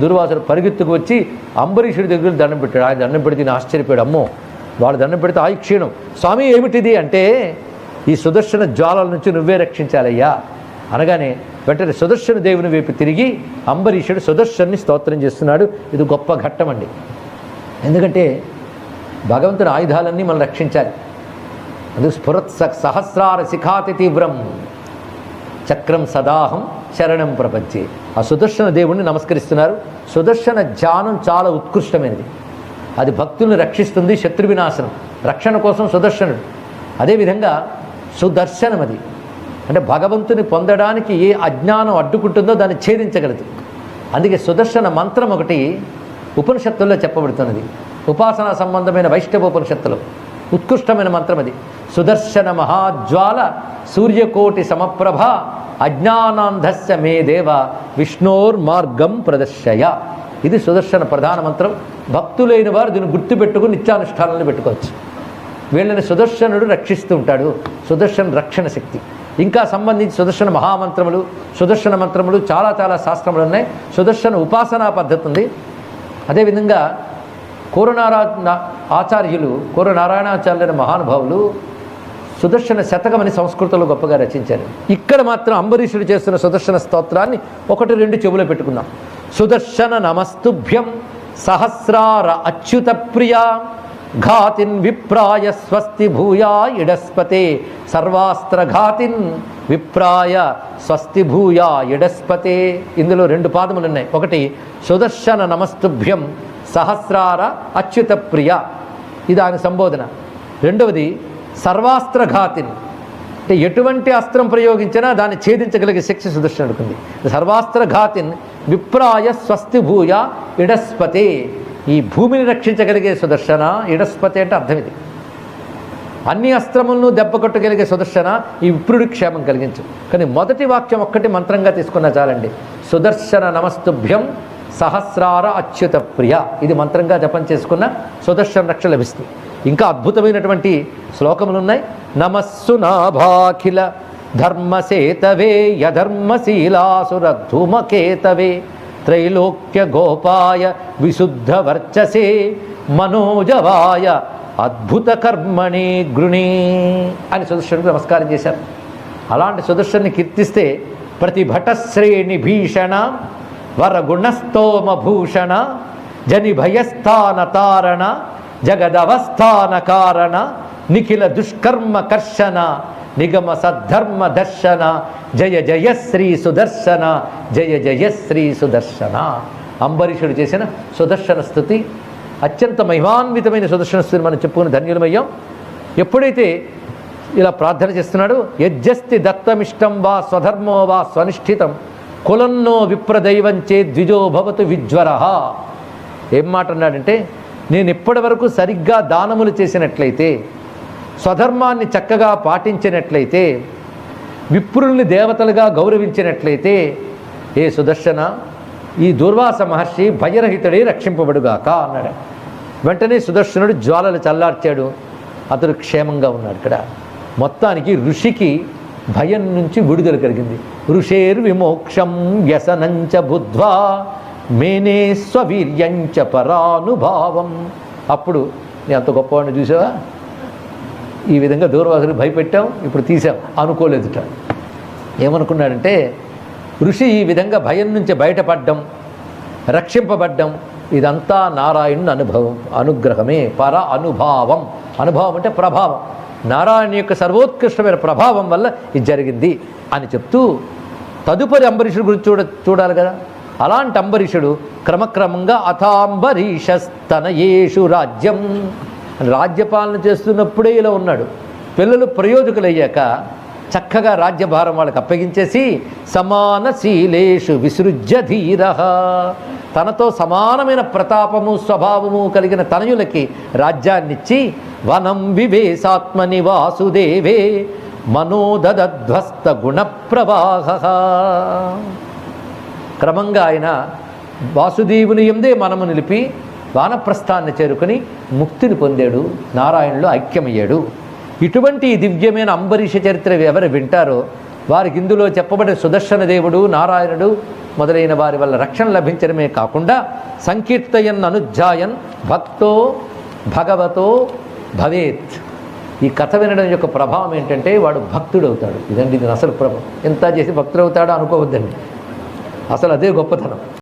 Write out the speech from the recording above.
దుర్వాసన పరిగెత్తుకు వచ్చి అంబరీషుడి దగ్గర దండం పెట్టాడు. ఆయన దండం పెడితే ఈయన ఆశ్చర్యపోయాడు. అమ్మో వాళ్ళు దండం పెడితే ఆయి క్షీణం. స్వామి ఏమిటిది? అంటే ఈ సుదర్శన జ్వాలల నుంచి నువ్వే రక్షించాలయ్యా. అనగానే వెంటనే సుదర్శన దేవుని వైపు తిరిగి అంబరీషుడు సుదర్శన్ని స్తోత్రం చేస్తున్నాడు. ఇది గొప్ప ఘట్టం అండి. ఎందుకంటే భగవంతుని ఆయుధాలన్నీ మనం రక్షించాలి. అందుకు స్ఫురత్ స- సహస్రార శిఖాతి తీవ్రం. చక్రం సదాహం. శరణం ప్రపంచి. ఆ సుదర్శన దేవుణ్ణి నమస్కరిస్తున్నారు. సుదర్శన ధ్యానం చాలా ఉత్కృష్టమైనది. అది భక్తుల్ని రక్షిస్తుంది శత్రు వినాశనం. రక్షణ కోసం సుదర్శనుడు. అదేవిధంగా సుదర్శనం అది. అంటే భగవంతుని పొందడానికి ఏ అజ్ఞానం అడ్డుకుంటుందో దాన్ని ఛేదించగలదు. అందుకే సుదర్శన మంత్రం ఒకటి ఉపనిషత్తుల్లో చెప్పబడుతున్నది. ఉపాసనా సంబంధమైన వైష్ణవ ఉపనిషత్తులో ఉత్కృష్టమైన మంత్రం అది. సుదర్శన మహాజ్వాల సూర్యకోటి సమప్రభ అజ్ఞానాంధస్య మే దేవ విష్ణోర్మార్గం ప్రదర్శయ. ఇది సుదర్శన ప్రధాన మంత్రం. భక్తులైన వారు దీన్ని గుర్తుపెట్టుకుని నిత్యానుష్ఠానాలను పెట్టుకోవచ్చు. వీళ్ళని సుదర్శనుడు రక్షిస్తూ ఉంటాడు. సుదర్శన రక్షణ శక్తి. ఇంకా సంబంధించి సుదర్శన మహామంత్రములు సుదర్శన మంత్రములు చాలా చాలా శాస్త్రములు ఉన్నాయి. సుదర్శన ఉపాసనా పద్ధతి ఉంది. అదేవిధంగా కూరనారా ఆచార్యులు ఆచార్యులు కూరనారాయణాచార్యులైన మహానుభావులు సుదర్శన శతకం అని సంస్కృతంలో గొప్పగా రచించారు. ఇక్కడ మాత్రం అంబరీషుడు చేస్తున్న సుదర్శన స్తోత్రాన్ని ఒకటి రెండు చెవులో పెట్టుకుందాం. సుదర్శన నమస్తుభ్యం సహస్రార అచ్యుత ప్రియా ఘాతిన్ విప్రాయ స్వస్తి భూయా ఇడస్పతే సర్వాస్త్ర ఘాతిన్ విప్రాయ స్వస్తి భూయా ఇడస్పతే ఇందులో రెండు పాదములు ఉన్నాయి. ఒకటి సుదర్శన నమస్తుభ్యం సహస్రార అచ్యుత ప్రియ. ఇది ఆయన సంబోధన. రెండవది సర్వాస్త్రఘాతిని. అంటే ఎటువంటి అస్త్రం ప్రయోగించినా దాన్ని ఛేదించగలిగే శక్తి సుదర్శనుడికి సర్వాస్త్రఘాతిన్ విప్రాయ స్వస్తి భూయ ఇడస్పతే. ఈ భూమిని రక్షించగలిగే సుదర్శన ఇడస్పతి అంటే అర్థం ఇది. అన్ని అస్త్రములను దెబ్బ కొట్టగలిగే సుదర్శన ఈ విప్రుడి క్షేమం కలిగించు. కానీ మొదటి వాక్యం ఒక్కటి మంత్రంగా తీసుకున్నా చాలండి. సుదర్శన నమస్తుభ్యం సహస్రార అచ్యుత ప్రియ ఇది మంత్రంగా జపం చేసుకున్న సుదర్శన రక్ష లభిస్తుంది. ఇంకా అద్భుతమైనటువంటి శ్లోకములు ఉన్నాయి నమస్సు నాభాఖిల ధర్మసేతవే యధర్మశీలాసురధూమకేతవే త్రైలోక్య గోపాయ విశుద్ధ వర్చసే మనోజవాయ అద్భుత కర్మణి గృణి అని సుదర్శనుడికి నమస్కారం చేశారు. అలాంటి సుదర్శన్ని కీర్తిస్తే ప్రతిభటశ్రేణి భీషణ వరగుణస్తోమభూషణ జని భయస్థాన తారణ జగదవస్థాన కారణ నిఖిల దుష్కర్మ కర్షణ నిగమ సద్ధర్మ దర్శన జయ జయ శ్రీ సుదర్శన జయ జయ శ్రీ సుదర్శన. అంబరీషుడు చేసిన సుదర్శన స్థుతి అత్యంత మహిమాన్వితమైన సుదర్శన స్థుతిని మనం చెప్పుకుని ధన్యులమయ్యాం. ఎప్పుడైతే ఇలా ప్రార్థన చేస్తున్నాడు యజ్జస్తి దత్తమిష్టం వా స్వధర్మో వా స్వనిష్ఠితం కులన్నో విప్రదైవంచే ద్విజో భవతు విజ్వర. ఏం మాట అన్నాడంటే నేను ఇప్పటి వరకు సరిగ్గా దానములు చేసినట్లయితే స్వధర్మాన్ని చక్కగా పాటించినట్లయితే విప్రుల్ని దేవతలుగా గౌరవించినట్లయితే ఏ సుదర్శన ఈ దుర్వాస మహర్షి భయరహితుడే రక్షింపబడుగాక అన్నాడు. వెంటనే సుదర్శనుడు జ్వాలలు చల్లార్చాడు. అతడు క్షేమంగా ఉన్నాడు ఇక్కడ. మొత్తానికి ఋషికి భయం నుంచి విడుదల కలిగింది. ఋషేర్ విమోక్షం వ్యసనంచ బుద్ధ్వా మేనే స్వవీర్యంచ పరానుభావం. అప్పుడు నేను అంత గొప్పవాడిని చూసావా? ఈ విధంగా దూర్వాసుని భయపెట్టాం ఇప్పుడు తీసాం అనుకోలేదుట. ఏమనుకున్నాడంటే ఋషి ఈ విధంగా భయం నుంచి బయటపడ్డం రక్షింపబడ్డం ఇదంతా నారాయణుని అనుభవం అనుగ్రహమే పర అనుభావం. అనుభవం అంటే ప్రభావం. నారాయణ యొక్క సర్వోత్కృష్టమైన ప్రభావం వల్ల ఇది జరిగింది అని చెప్తూ తదుపరి అంబరీషుడు గురించి చూడ చూడాలి కదా. అలాంటి అంబరీషుడు క్రమక్రమంగా అథాంబరీషస్తనయేషు రాజ్యం రాజ్యపాలన చేస్తున్నప్పుడే ఇలా ఉన్నాడు. పిల్లలు ప్రయోజకులయ్యాక చక్కగా రాజ్యభారం వాళ్ళకి అప్పగించేసి సమానశీలేషు విసృజ్య ధీర తనతో సమానమైన ప్రతాపము స్వభావము కలిగిన తనయులకి రాజ్యాన్నిచ్చి వనం వివేశాత్మని వాసుదేవే మనోదధ్వస్త గుణప్రవాహ క్రమంగా ఆయన వాసుదేవుని ఎందే మనము నిలిపి వానప్రస్థాన్ని చేరుకుని ముక్తిని పొందాడు నారాయణుడు ఐక్యమయ్యాడు. ఇటువంటి దివ్యమైన అంబరీష చరిత్ర ఎవరు వింటారో వారికి ఇందులో చెప్పబడిన సుదర్శన దేవుడు నారాయణుడు మొదలైన వారి వల్ల రక్షణ లభించడమే కాకుండా సంకీర్తయన్ అనుజ్జాయన్ భక్తో భగవతో భవేత్. ఈ కథ వినడం యొక్క ప్రభావం ఏంటంటే వాడు భక్తుడవుతాడు. ఇదండి ఇది అసలు ప్రభావం. ఎంత చేసి భక్తుడవుతాడో అనుకోవద్దండి. అసలు అదే గొప్పతనం.